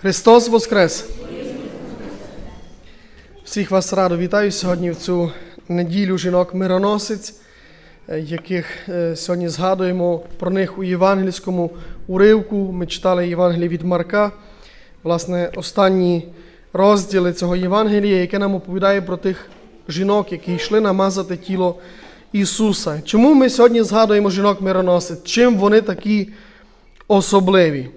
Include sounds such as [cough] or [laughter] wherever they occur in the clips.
Христос Воскрес! Всіх вас радо вітаю сьогодні в цю неділю жінок мироносець, е, яких е, сьогодні згадуємо про них у євангельському уривку. Ми читали Євангеліє від Марка, власне, останні розділи цього Євангелія, яке нам оповідає про тих жінок, які йшли намазати тіло Ісуса. Чому ми сьогодні згадуємо жінок мироносець? Чим вони такі особливі?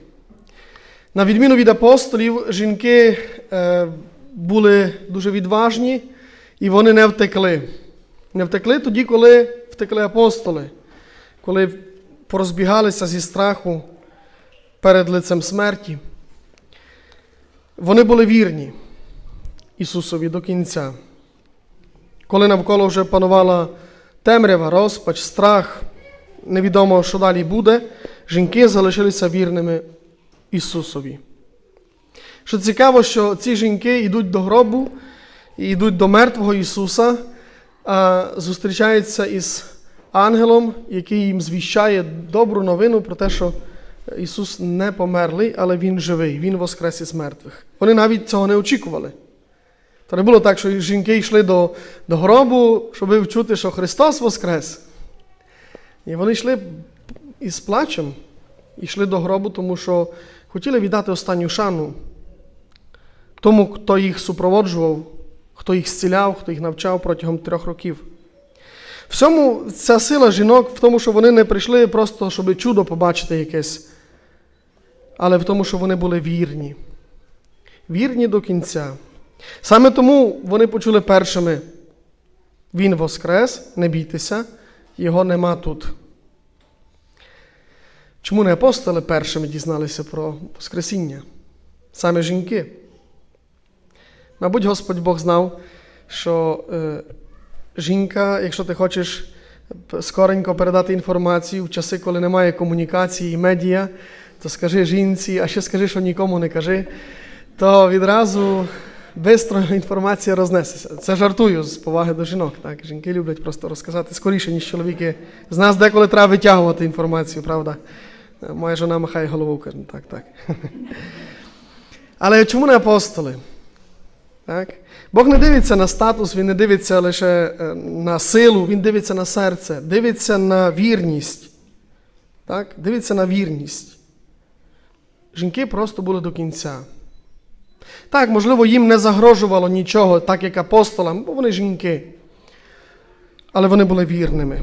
На відміну від апостолів, жінки е, були дуже відважні і вони не втекли. Не втекли тоді, коли втекли апостоли, коли порозбігалися зі страху перед лицем смерті. Вони були вірні Ісусові до кінця. Коли навколо вже панувала темрява, розпач, страх, невідомо, що далі буде, жінки залишилися вірними Ісусові. Що цікаво, що ці жінки йдуть до гробу, йдуть до мертвого Ісуса, а зустрічаються із ангелом, який їм звіщає добру новину про те, що Ісус не померлий, але Він живий, Він воскрес із мертвих. Вони навіть цього не очікували. То не було так, що жінки йшли до, до гробу, щоб вчути, що Христос воскрес. І вони йшли із плачем, йшли до гробу, тому що хотіли віддати останню шану тому, хто їх супроводжував, хто їх зціляв, хто їх навчав протягом трьох років. Всьому ця сила жінок в тому, що вони не прийшли просто, щоб чудо побачити якесь, але в тому, що вони були вірні. Вірні до кінця. Саме тому вони почули першими: Він воскрес, не бійтеся, його нема тут. Чому не апостоли першими дізналися про Воскресіння? Саме жінки. Мабуть, Господь Бог знав, що е, жінка, якщо ти хочеш скоренько передати інформацію в часи, коли немає комунікації і медіа, то скажи жінці, а ще скажи, що нікому не кажи, то відразу швидко [laughs] інформація рознесеться. Це жартую з поваги до жінок. Так? Жінки люблять просто розказати скоріше, ніж чоловіки. З нас деколи треба витягувати інформацію, правда? Моя жона махає головою, каже, так, так. Але чому не апостоли? Так? Бог не дивиться на статус, Він не дивиться лише е, на силу, Він дивиться на серце, дивиться на вірність. Так? Дивиться на вірність. Жінки просто були до кінця. Так, можливо, їм не загрожувало нічого, так як апостолам, бо вони жінки. Але вони були вірними.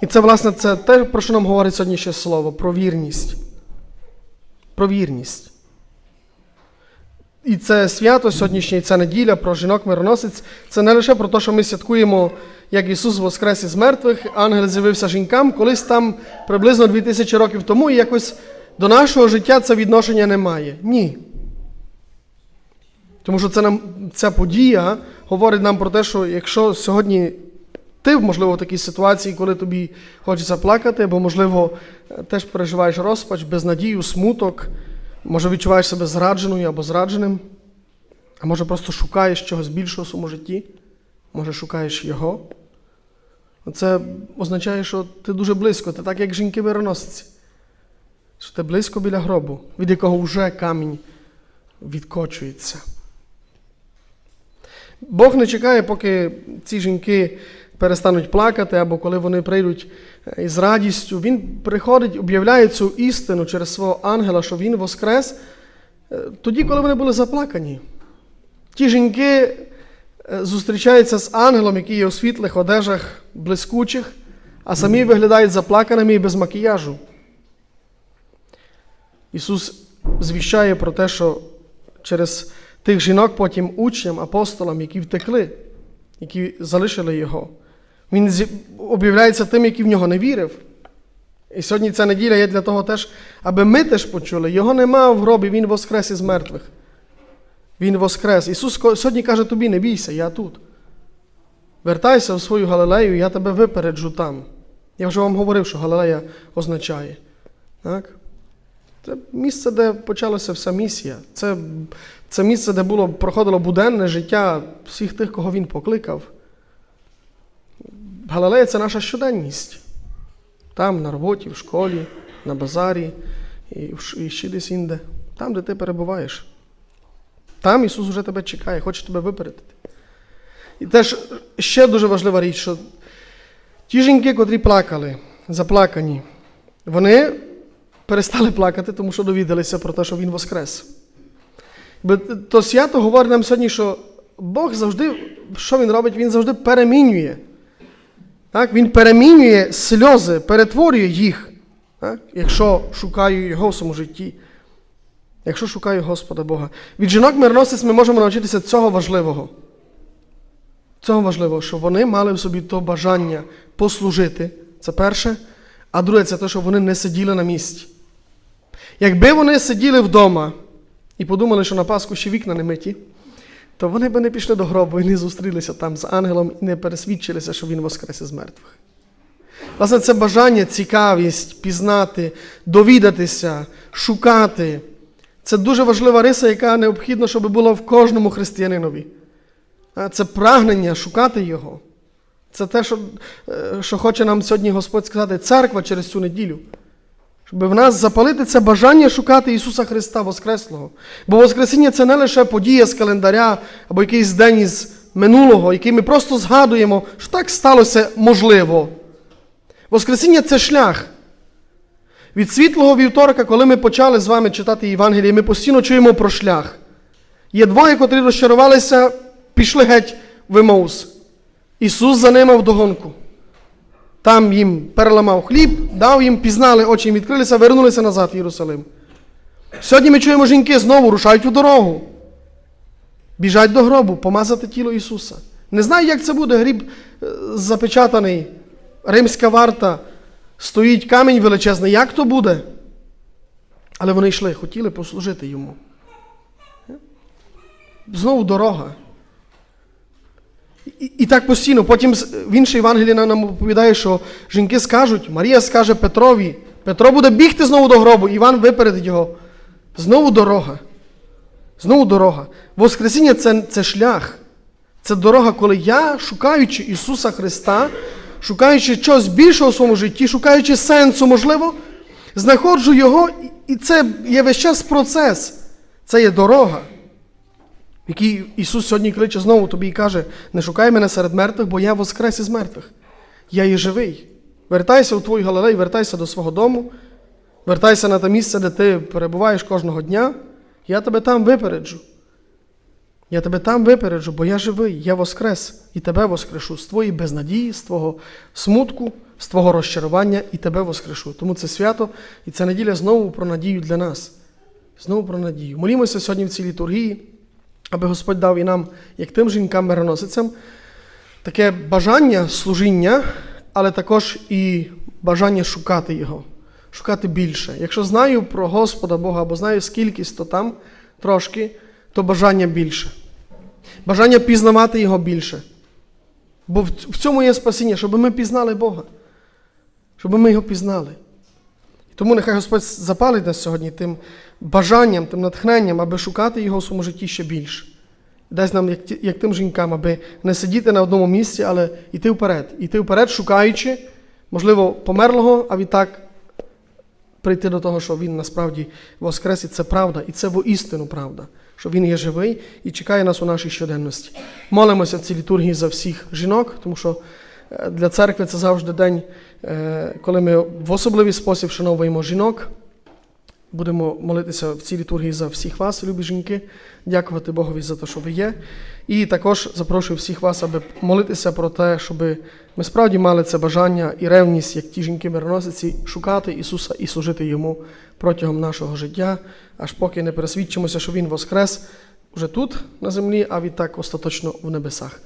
І це, власне, це те, про що нам говорить сьогодні слово, про вірність. Про вірність. І це свято сьогоднішнє, і ця неділя про жінок мироносець це не лише про те, що ми святкуємо, як Ісус воскрес із мертвих, ангел з'явився жінкам, колись там приблизно 2000 років тому, і якось до нашого життя це відношення не має. Ні. Тому що це нам, ця подія говорить нам про те, що якщо сьогодні ти, можливо, в такій ситуації, коли тобі хочеться плакати, або, можливо, теж переживаєш розпач, безнадію, смуток. Може, відчуваєш себе зрадженою або зрадженим, а може просто шукаєш чогось більшого в своєму житті, може шукаєш його. Це означає, що ти дуже близько, ти так, як жінки мироносиці. Що ти близько біля гробу, від якого вже камінь відкочується. Бог не чекає, поки ці жінки перестануть плакати, або коли вони прийдуть із радістю. Він приходить, об'являє цю істину через свого ангела, що він воскрес, тоді, коли вони були заплакані. Ті жінки зустрічаються з ангелом, який є у світлих одежах блискучих, а самі виглядають заплаканими і без макіяжу. Ісус звіщає про те, що через тих жінок потім учням, апостолам, які втекли, які залишили Його. Він об'являється тим, який в нього не вірив. І сьогодні ця неділя є для того теж, аби ми теж почули. Його нема в гробі, Він воскрес із мертвих. Він воскрес. Ісус сьогодні каже тобі, не бійся, я тут. Вертайся в свою Галилею, я тебе випереджу там. Я вже вам говорив, що Галилея означає. Так? Це місце, де почалася вся місія. Це, це місце, де було, проходило буденне життя всіх тих, кого він покликав. Галилея це наша щоденність. Там, на роботі, в школі, на базарі і ще десь інде. там, де ти перебуваєш. Там Ісус вже тебе чекає, хоче тебе випередити. І теж ще дуже важлива річ, що ті жінки, котрі плакали, заплакані, вони перестали плакати, тому що довідалися про те, що Він воскрес. То свято говорить нам сьогодні, що Бог завжди, що Він робить? Він завжди перемінює. Так? Він перемінює сльози, перетворює їх, так? якщо шукаю Його в своєму житті. Якщо шукаю Господа Бога. Від жінок мирносиць ми можемо навчитися цього важливого. Цього важливого, що вони мали в собі то бажання послужити. Це перше. А друге, це те, що вони не сиділи на місці. Якби вони сиділи вдома і подумали, що на Пасху ще вікна не миті, то вони би не пішли до гробу і не зустрілися там з ангелом і не пересвідчилися, що він воскрес із мертвих. Власне, це бажання, цікавість пізнати, довідатися, шукати. Це дуже важлива риса, яка необхідна, щоб була в кожному християнинові. Це прагнення шукати Його. Це те, що, е, що хоче нам сьогодні Господь сказати, церква через цю неділю. Щоб в нас запалити це бажання шукати Ісуса Христа Воскреслого. Бо Воскресіння це не лише подія з календаря або якийсь день із минулого, який ми просто згадуємо, що так сталося можливо. Воскресіння це шлях. Від світлого вівторка, коли ми почали з вами читати Євангеліє, ми постійно чуємо про шлях. Є двоє, котрі розчарувалися, пішли геть в Емаус. Ісус за ними вдогонку. Там їм переламав хліб, дав їм, пізнали, очі їм відкрилися, вернулися назад в Єрусалим. Сьогодні ми чуємо, жінки знову рушають у дорогу. Біжать до гробу, помазати тіло Ісуса. Не знаю, як це буде. Гріб е, запечатаний, римська варта, стоїть камінь величезний. Як то буде? Але вони йшли, хотіли послужити йому. Знову дорога. І, і так постійно. Потім в іншій Євангелії нам- оповідає, що жінки скажуть, Марія скаже Петрові, Петро буде бігти знову до гробу, Іван випередить його. Знову дорога. Знову дорога. Воскресіння це, це шлях. Це дорога, коли я, шукаючи Ісуса Христа, шукаючи чогось більшого у своєму житті, шукаючи сенсу, можливо, знаходжу Його, і це є весь час процес. Це є дорога який Ісус сьогодні кличе знову тобі і каже: не шукай мене серед мертвих, бо я воскрес із мертвих. Я є живий. Вертайся у твою Галилей, вертайся до свого дому, вертайся на те місце, де ти перебуваєш кожного дня. Я тебе там випереджу. Я тебе там випереджу, бо я живий, я воскрес і тебе воскрешу з твоєї безнадії, з твого смутку, з твого розчарування і тебе воскрешу. Тому це свято і ця неділя знову про надію для нас. Знову про надію. Молімося сьогодні в цій літургії аби Господь дав і нам, як тим жінкам мироносицям, таке бажання служіння, але також і бажання шукати Його, шукати більше. Якщо знаю про Господа Бога або знаю скількись, то там трошки, то бажання більше. Бажання пізнавати Його більше. Бо в цьому є спасіння, щоб ми пізнали Бога, щоб ми його пізнали. Тому нехай Господь запалить нас сьогодні тим бажанням, тим натхненням, аби шукати його в своєму житті ще більше. Дасть нам, як, як тим жінкам, аби не сидіти на одному місці, але йти вперед. Йти вперед, шукаючи, можливо, померлого, а відтак прийти до того, що він насправді воскрес, і це правда, і це воістину правда, що він є живий і чекає нас у нашій щоденності. Молимося в цій літургії за всіх жінок, тому що е, для церкви це завжди день, коли ми в особливий спосіб вшановуємо жінок. Будемо молитися в цій літургії за всіх вас, любі жінки, дякувати Богові за те, що ви є. І також запрошую всіх вас, аби молитися про те, щоб ми справді мали це бажання і ревність, як ті жінки мироносиці, шукати Ісуса і служити Йому протягом нашого життя, аж поки не пересвідчимося, що Він воскрес уже тут, на землі, а відтак остаточно в небесах.